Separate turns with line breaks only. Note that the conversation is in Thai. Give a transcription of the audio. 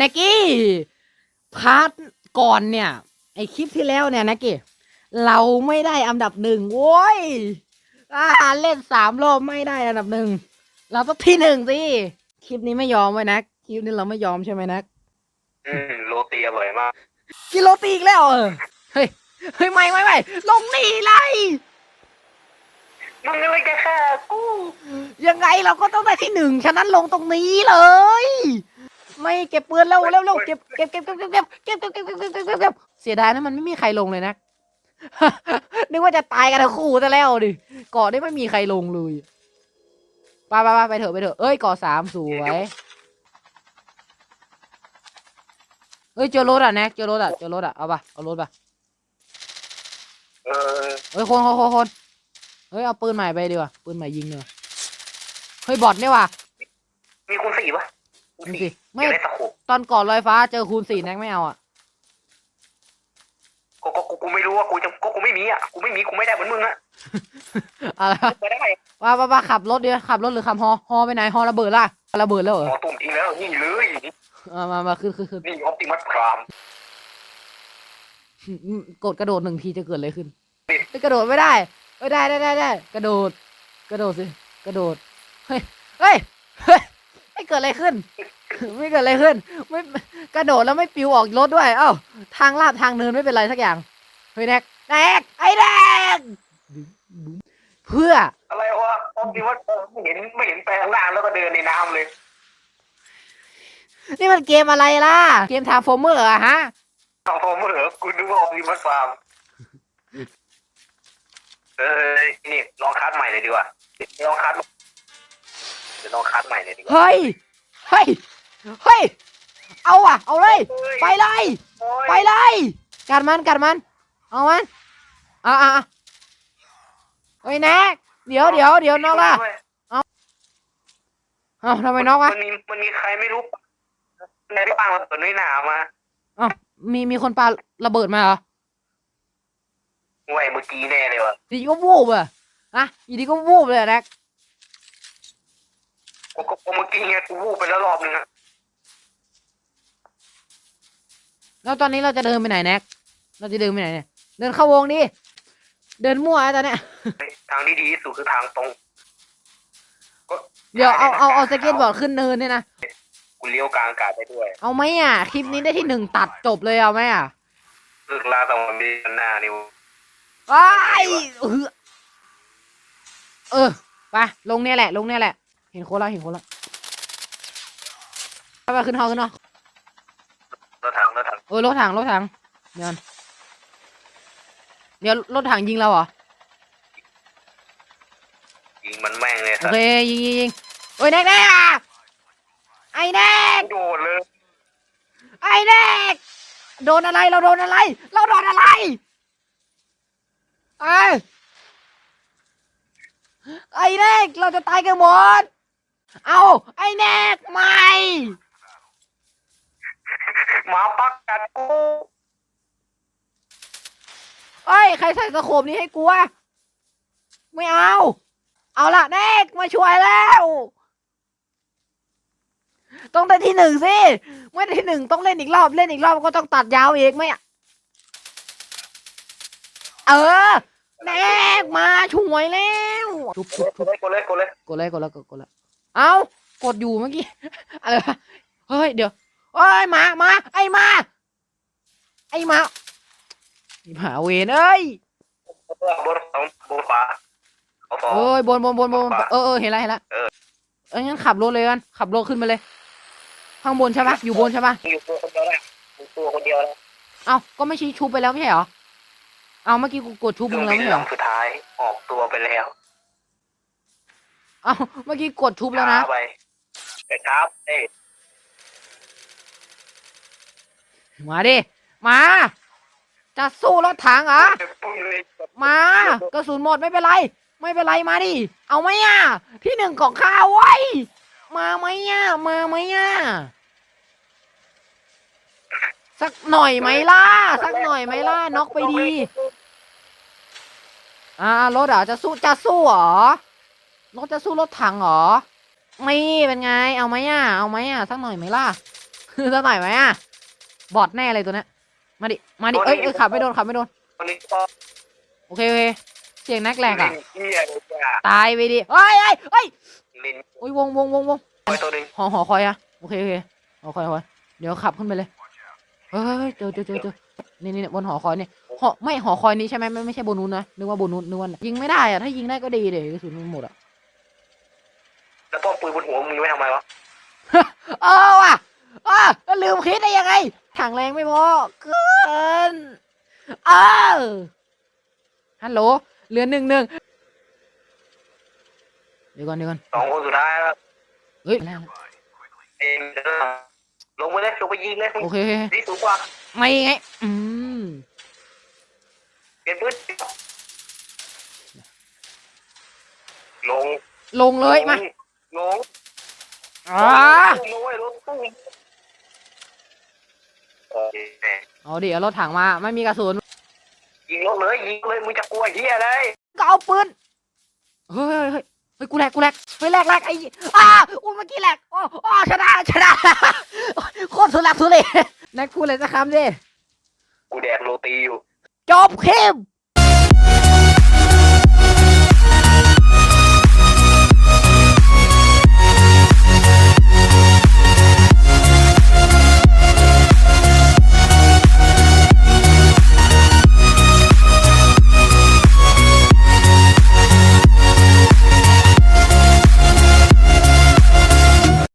นักกี้พาร์ทก่อนเนี่ย ไอคลิปที่แล้วเนี่ยนักกี้เราไม่ได้อันดับหนึ่งโว้ยอ่าเล่นสามรอบไม่ได้อันดับหนึ่งเราต้องที่หนึ่งสิคลิปนี้ไม่ยอมไว้นะคลิปนี้เราไม่ยอมใช่ไหมนัก
อืมโรตีอร่อยมาก
กิโลตีอีกแล้วเออเฮ้ยเฮ้ยไม่ไม่ไม่ลงนี่เลย
มึงเลยแกแค่กู
ยังไงเราก็ต้องได้ที่หนึ่งฉะนั้นลงตรงนี้เลย ไม่เก็บปืนแล้วเร็วเร็วเก็บเก็บเก็บเก็บเก็บเก็บเก็บเก็บเก็บเก็บเก็บเก็บเก็บเก็บเสียดายนะมันไม่มีใครลงเลยนะนึกว่าจะตายกันทั้งคู่ซะแล้วดิเกาะนี่ไม่มีใครลงเลยไปไปไปไปเถอะไปเถอะเอ้ยเกาะสามสวยเอ้ยเจอรถอะแน็กเจอรถอะเจอรถอะเอาปะเอารถปะ
เออ
เฮ้ยคนคนคนคนเฮ้ยเอาปืนใหม่ไปดีกว่าปืนใหม่ยิงเนอะเฮ้ยบอทเนี่ยว่ะ
มีคูณสี่ปะคูณ
ดู
สี่
สิ ไม่
อยากได้ตะขบ
ตอนก่อนลอยฟ้าเจอคูณสี่แน็กไม่เอาอะ
ก็ก็กูกูไม่รู้ว่ากูจะก็กูไม่มีอะกูไม่มีกูไม่ได้เหมือนมึงอะ
อะไรวะ
ไม่ได้
ว่าว่าว่าขับรถเดียวขับรถหรือขับฮอฮอไปไหนฮอระเบิดล่ะระเบิดแล้วเหร
หม
อ
อตุ่มจริงแล้วนี่เลย
เอามามาขึ้นขึ้นขึ้น
นี่ออปติมัสพราม
อืมกดกระโดดหนึ่งทีจะเกิดอะไรขึ้นเฮ้ยกระโดดไม่ได้เอ้ยได้ได้ได้ได้กระโดด กระโดดสิ กระโดด เฮ้ย เฮ้ย เฮ้ยไม่ เกิดอะไรขึ้น ไม่เกิดอะไรขึ้น ไม่กระโดดแล้วไม่ปิวออกรถด้วย เอ้า ทางลาดทางเนินไม่เป็นไรสักอย่างเฮ้ยแน็กแน็กไอ้แน็กเพื่อ
อะไรวะออปติมัสไม่เห็นไม่เห็นแปลงร่างแล้วก็เดินในน้ำเลย
นี่มันเกมอะไรล่ะ เกมทางโฟมเมอร์อะฮะ
เอาพอเมื่อกูนึกว่าออปติมัสพรามเออนี่ลองคัดใหม่เลยดีกว่าลองคัด เดี๋ยวลองคัดใหม่เลยดีกว่า
เฮ้ย เฮ้ย เฮ้ย เอาอะ เอาเลย ไปเลย ไปเลยกัดมันกัดมัน เอามันอะอะอะเฮ้ยแน็กเดี๋ยวเดี๋ยวเดี๋ยวนอกล่ะเอาทำไมนอกวะ
มันมีมันมีใครไม่รู้ในบ้านมันเปิดน้อยหนามา
เอ้ามีมีคนปาระเบิดมาเหรอ
ห่วยเมื่อกี้แน่เลยวะ
อยู่ดีก็วูบอะอะอยู่ดีก็วูบเลยอะ แน็ก
กูก็กูเมื่อกี้ไงกูวูบไปแล้วรอบนึงอะ
แล้วตอนนี้เราจะเดินไปไหนแน็กเราจะเดินไปไหนเนี่ย เดินเข้าวงดิ เดินมั่วอะตอนเนี้ย
ทางที่ดีที่สุดคือทางตรง
เดี๋ยวเอาเอาเอาสเก็ตบอร์ดขึ้นเนินเนี่ยนะ
กูเลี้ยวกลางอากาศได้ด้วย
เอาไหมอะ คลิปนี้ได้ที่หนึ่งตัดจบเลยเอาไหมอะ
เลิกลาตะวันดีหน้านิว
ว้ายเออเออ ไป ลงเนี่ยแหละ ลงเนี่ยแหละเห็นคนแล้วเห็นคนแล้วไปไปขึ้นหอขึ้นหอ
รถถังรถถัง
เออรถถังรถถังเดี๋ยวก่อนเดี๋ยวรถถังยิงเราเหรอ
ยิงมันแม่งเลย
โอ
สัส
เคยิงยิงยิงเอ้ยแน็กแน็กอะไอ้แน็ก
โดดเลย
ไอ้แน็กโดนอะไรเราโดนอะไร เราโดนอะไรไอ้ไอ้แน็กเราจะตายกันหมด เอาไอ้แน็กไม่
หมาปักกัดกู
เอ้ย ใครใส่สโคปนี้ให้กูอะไม่เอา เอาละแน็กมาช่วยแล้ว ต้องได้ที่หนึ่งสิไม่ได้ที่หนึ่งต้องเล่นอีกรอบเล่นอีกรอบก็ต้องตัดยาวอีกไม่อะเออแน็กมาช่วยแล้วทุบทุบ
กดเลยกดเลยกดเลย
กดเลยกดแล้วกดกดแล้ว เอากดอยู่เมื่อกี้อะไรวะเฮ้ยเดี๋ยวเอ้ยมามาไอ้มาไอ้มาไอ้หมาเวนเอ้ย
บนสองบนขวาเอ้
ยบนบนบนบนเออเออเห็นแล้วเห็นแล้ว
เออ
เอ้ยงั้นขับรถเลยกันขับรถขึ้นไปเลยข้างบนใช่ปะอยู่บนใช่ปะ
อยู่ตัวคนเดียวแล้วอยู่ตัวคนเดียวแล้ว
เอ้าก็ไม่ชี้ชุบไปแล้วไม่ใช่เหรอเอาเมื่อกี้กูกดชุบมึ
ง
แล้วไม่เหรอ
สุดท้ายออกตัวไปแล้ว
เอ้าเมื่อกี้กดชุบแล้วนะ
ช้าไปแต่ครับเอ้ย
มาดิมา จะสู้รถถังเหรอ
ปุ้งเลย
มากระสุนหมดไม่เป็นไร ไม่เป็นไรมาดิเอาไหมอะ ที่หนึ่งของข้าไว้ยมาไหมอะมาไหมอะสักหน่อยไหมล่ะสักหน่อยไหมล่ะน็อกไปดี อ่ารถเหรอจะสู้จะสู้เหรอ รถจะสู้รถถังเหรอ ไม่เป็นไง เอาไหมอะ เอาไหมอะ สักหน่อยไหมล่ะ สักหน่อยไหมอะ บอดแน่เลยตัวเนี้ย มาดิ มาดิ เอ้ยเอ้ยขับไม่โดน ขับไม่โดน
วันนี้ก็
โอเคโอเคเสียงนักแรก
เล่
อะ
นเฮียเลยจ้ะ
ตายไปดิเฮ้ยเฮ้ยเฮ้ย
เล่น
โอ้ยวงวงวงวง
ไปตัวหนึ่ง
หอหอคอยอะโอเคโอเคหอคอยหอคอยเดี๋ยวขับขึ้นไปเลยเฮ้ยเฮ้ยเฮ้ยเจอเจอเจอเจอนี่นี่บนหอคอยนี่หอไม่หอคอยนี้ใช่ไหมไม่ไม่ใช่บนนู้นนะ นึกว่าบนนู้นนึกว่ายิงไม่ได้อะถ้ายิงได้ก็ดีเดี๋ยวกระสุนมันหมดอะ
แล้วป้อมปืนบนหัวมึงไว้ทำไมวะ
เออว่ะอ้าแล้วลืมคิดได้ยังไง ถังแรงไม่พอเกินเออฮัลโหลเหลือหนึ่งหนึ่งเดี๋ยวก่อนเดี๋ยวก่อน
สองคนสุดท้ายแล้ว
เฮ้ยแล้ว
เองลงไปเลยลงไปยิงเลย
โอเคโอเค
นี่สูงกว่า
ไม่ไงอืม
เปลี่ยนปืนลง
ลงเลยมา
ลง
อ่า
ลงไว้รถตู้โอ เค
เอาดิเอารถถังมาไม่มีกระสุน
ยิงรถเลยยิงเลยมึงจะกลัวเฮียอะไร
ก็เอาปืนเฮ้ยเฮ้ยเฮ้ยเฮ้ยกูแหลกกูแหลกเฮ้ยแหลกแหลกไอ้อ้าอุ้ยเมื่อกี้แหลกโอ้โอ้ชนะชนะโคตรสุดหลักสุดเลยนักพูดเลยสักคำดิ
กูแดกโรตีอยู่
จบเข้ม